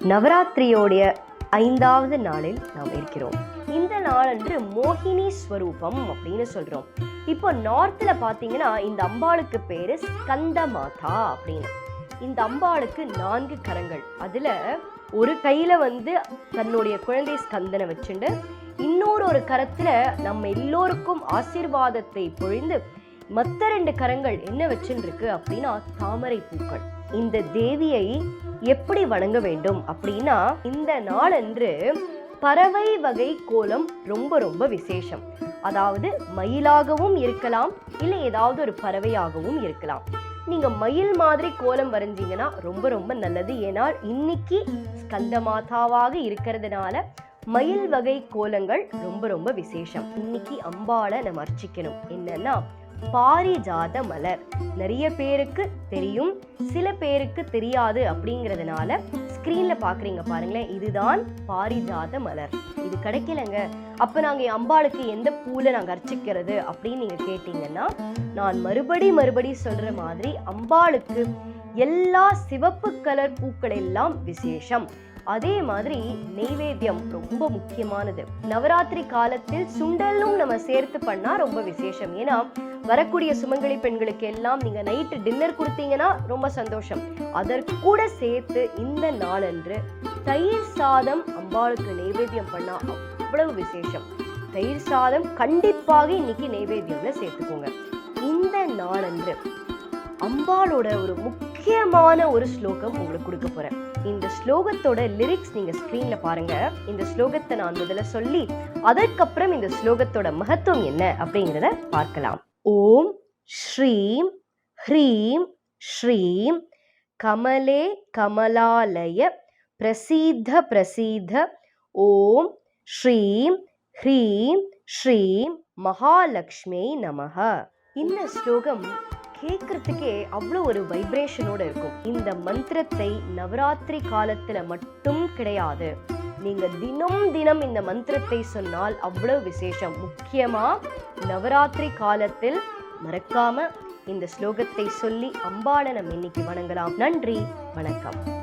நவராத்திரியோடைய ஐந்தாவது நாளில் நாம் இருக்கிறோம். இந்த நாளன்று மோகினி ஸ்வரூபம் அப்படின்னு சொல்றோம். இப்போ நார்த்தில் பாத்தீங்கன்னா இந்த அம்பாளுக்கு பேரு ஸ்கந்த மாதா அப்படின்னு. இந்த அம்பாளுக்கு நான்கு கரங்கள். அதுல ஒரு கையில வந்து தன்னுடைய குழந்தை ஸ்கந்தனை வச்சுண்டு இன்னொரு ஒரு கரத்துல நம்ம எல்லோருக்கும் ஆசீர்வாதத்தை பொழிந்து மத்த ரெண்டு கரங்கள் என்ன வச்சுருக்கு அப்படின்னா தாமரை பூக்கள். இந்த தேவியை எப்படி வணங்க வேண்டும் அப்படின்னா இந்த நாளன்று பறவை வகை கோலம் ரொம்ப ரொம்ப விசேஷம். அதாவது மயிலாகவும் இருக்கலாம் இல்லை ஏதாவது ஒரு பறவையாகவும் இருக்கலாம். நீங்க மயில் மாதிரி கோலம் வரைஞ்சீங்கன்னா ரொம்ப ரொம்ப நல்லது. ஏன்னா இன்னைக்கு ஸ்கந்த மாதாவாக இருக்கிறதுனால மயில் வகை கோலங்கள் ரொம்ப ரொம்ப விசேஷம். இன்னைக்கு அம்பாளை நம்ம அர்ச்சிக்கணும். என்னன்னா பாரிஜாத மலர். நிறைய பேருக்கு தெரியும் சில பேருக்கு தெரியாது அப்படிங்கிறதுனால ஸ்க்ரீன்ல பாக்குறீங்க பாருங்களேன் இதுதான் பாரிஜாத மலர். இது கிடைக்கலங்க. அப்ப நாங்க அம்பாளுக்கு எந்த பூல நாங்க அர்ச்சிக்கிறது அப்படின்னு நீங்க கேட்டீங்கன்னா நான் மறுபடி மறுபடி சொல்ற மாதிரி அம்பாளுக்கு எல்லா சிவப்பு கலர் பூக்கள் எல்லாம் விசேஷம். அதே மாதிரி நெய்வேத்தியம் ரொம்ப முக்கியமானது. நவராத்திரி காலத்தில் சுண்டலும் நம்ம சேர்த்து பண்ணா ரொம்ப விசேஷம். ஏன்னா வரக்கூடிய சுமங்கலி பெண்களுக்கு எல்லாம் நீங்க நைட்டு டின்னர் கொடுத்தீங்கன்னா ரொம்ப சந்தோஷம். அதற்கு கூட சேர்த்து இந்த நாளன்று தயிர் சாதம் அம்பாளுக்கு நெய்வேத்தியம் பண்ணா அவ்வளவு விசேஷம். தயிர் சாதம் கண்டிப்பாக இன்னைக்கு நெய்வேத்தியம்ல சேர்த்துக்கோங்க. இந்த நாளன்று அம்பாளோட ஒரு முக்கிய முக்கியமான ஒரு ஸ்லோகம் உங்களுக்கு கொடுக்க போறேன். இந்த ஸ்லோகத்தோட லிரிக்ஸ் நீங்க ஸ்கிரீன்ல பாருங்க. இந்த ஸ்லோகத்தை நான் முதல்ல சொல்லி அதற்கப்புறம் இந்த ஸ்லோகத்தோட மகத்துவம் என்ன அப்படிங்கிறத பார்க்கலாம். ஓம் ஸ்ரீம் ஹ்ரீம் ஸ்ரீம் கமலே கமலாலய பிரசீத பிரசீத. ஓம் ஸ்ரீம் ஹ்ரீம் ஸ்ரீம் மகாலட்சுமி நமக. இந்த ஸ்லோகம் கேட்கறதுக்கே அவ்வளோ ஒரு வைப்ரேஷனோட இருக்கும். இந்த மந்திரத்தை நவராத்திரி காலத்துல மட்டும் கிடையாது. நீங்க தினம் தினம் இந்த மந்திரத்தை சொன்னால் அவ்வளவு விசேஷம். முக்கியமா நவராத்திரி காலத்தில் மறக்காம இந்த ஸ்லோகத்தை சொல்லி அம்பாளை நம்ம இன்னைக்கு வணங்கலாம். நன்றி வணக்கம்.